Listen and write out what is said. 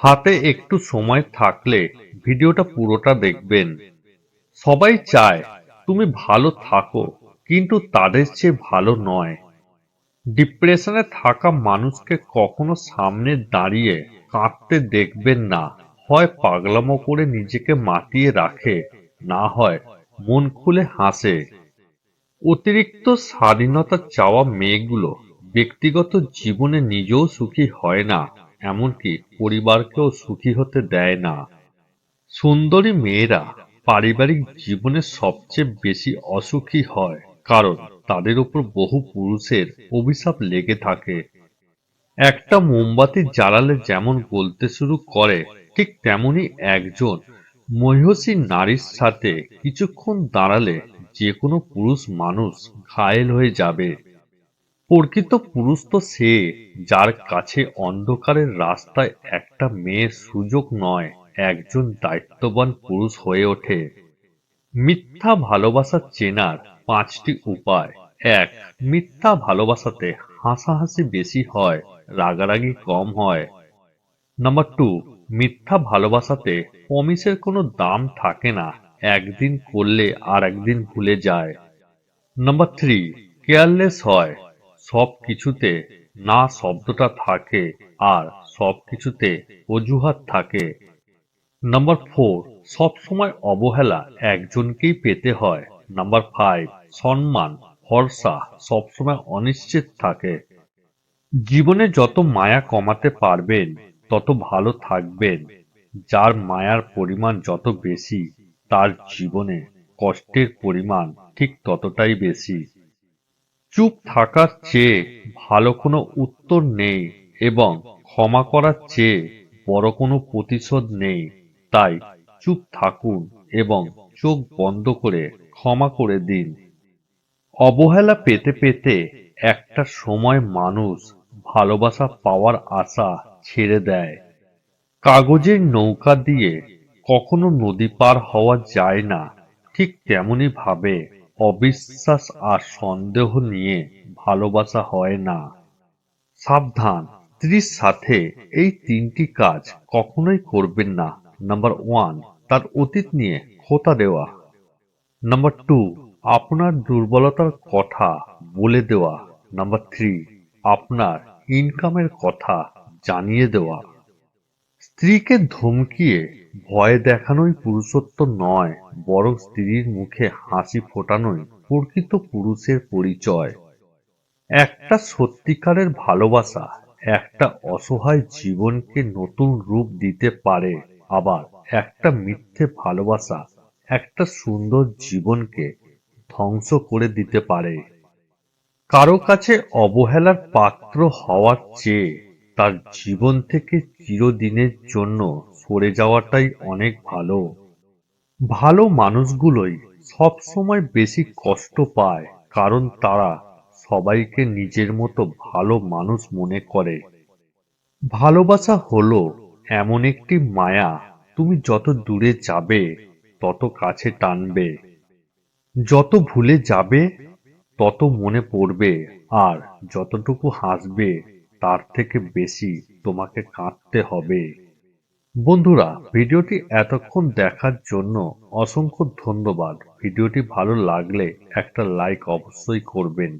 হাতে একটু সময় থাকলে ভিডিওটা পুরোটা দেখবেন। সবাই চায় তুমি ভালো থাকো, কিন্তু তাদের চেয়ে ভালো নয়। ডিপ্রেশনে থাকা মানুষকে কখনো সামনে দাঁড়িয়ে কাঁদতে দেখবেন না। হয় পাগলামো করে নিজেকে মাতিয়ে রাখে, না হয় মন খুলে হাসে। অতিরিক্ত স্বাধীনতা চাওয়া মেয়েগুলো ব্যক্তিগত জীবনে নিজেও সুখী হয় না। এমনকি পরিবারকেও সুখী হতে দেয় না। সুন্দরী মেয়েরা পারিবারিক জীবনে সবচেয়ে বেশি অসুখী হয়, কারণ তাদের উপর বহু পুরুষের অভিশাপ লেগে থাকে। একটা মোমবাতি জ্বালালে যেমন গলতে শুরু করে, ঠিক তেমনি একজন মহিষী নারীর সাথে কিছুক্ষণ দাঁড়ালে যে কোনো পুরুষ মানুষ ঘায়েল হয়ে যাবে। প্রকৃত পুরুষ তো সে, যার কাছে অন্ধকারের রাস্তায় একটা মেয়ের সুযোগ নয়, একজন দায়িত্ববান পুরুষ হয়ে ওঠে। মিথ্যা ভালোবাসা চেনার পাঁচটি উপায়। এক, মিথ্যা ভালোবাসাতে হাসাহাসি বেশি হয়, রাগারাগি কম হয়। নাম্বার টু, মিথ্যা ভালোবাসাতে প্রমিসের কোনো দাম থাকে না, একদিন করলে আর একদিন ভুলে যায়। নাম্বার থ্রি, কেয়ারলেস হয় সব কিছুতে না শব্দটা থাকে আর সব কিছুতে অজুহাত থাকে। নাম্বার ফোর সব সময় অবহেলা একজনকেই পেতে হয়। নাম্বার ফাইভ, সম্মান, ভরসা সবসময় অনিশ্চিত থাকে। জীবনে যত মায়া কমাতে পারবেন, তত ভালো থাকবেন। যার মায়ার পরিমাণ যত বেশি, তার জীবনে কষ্টের পরিমাণ ঠিক ততটাই বেশি। চুপ থাকার চেয়ে ভালো কোনো উত্তর নেই এবং ক্ষমা করার চেয়ে বড় কোনো প্রতিশোধ নেই। তাই চুপ থাকুন এবং চোখ বন্ধ করে ক্ষমা করে দিন। অবহেলা পেতে পেতে একটা সময় মানুষ ভালোবাসা পাওয়ার আশা ছেড়ে দেয়। কাগজের নৌকা দিয়ে কখনো নদী পার হওয়া যায় না, ঠিক তেমনি ভাবে অবিশ্বাস আর সন্দেহ নিয়ে ভালোবাসা হয় না। সাবধান, স্ত্রীর সাথে এই তিনটি কাজ কখনোই করবেন না। নাম্বার ওয়ান, তার অতীত নিয়ে খোতা দেওয়া। নাম্বার টু, আপনার দুর্বলতার কথা বলে দেওয়া। নাম্বার থ্রি, আপনার ইনকামের কথা জানিয়ে দেওয়া। স্ত্রীকে ধমকিয়ে ভয় দেখানোই পুরুষত্ব নয়, বরং স্ত্রীর মুখে হাসি ফোটানোই প্রকৃত পুরুষের পরিচয়। একটা সত্যিকারের ভালোবাসা একটা অসহায় জীবনকে নতুন রূপ দিতে পারে, আবার একটা মিথ্যে ভালোবাসা একটা সুন্দর জীবনকে ধ্বংস করে দিতে পারে। কারও কাছে অবহেলার পাত্র হওয়ার চেয়ে তার জীবন থেকে চিরদিনের জন্য সরে যাওয়াটাই অনেক ভালো। ভালো মানুষগুলোই সব সময় বেশি কষ্ট পায়, কারণ তারা সবাইকে নিজের মতো ভালো মানুষ মনে করে। ভালোবাসা হলো এমন একটি মায়া, তুমি যত দূরে যাবে, তত কাছে টানবে। যত ভুলে যাবে, তত মনে পড়বে, আর যতটুকু হাসবে তার থেকে বেশি তোমাকে কাঁদতে হবে। বন্ধুরা, ভিডিওটি এতক্ষণ দেখার জন্য অসংখ্য ধন্যবাদ। ভিডিওটি ভালো লাগলে একটা লাইক অবশ্যই করবেন।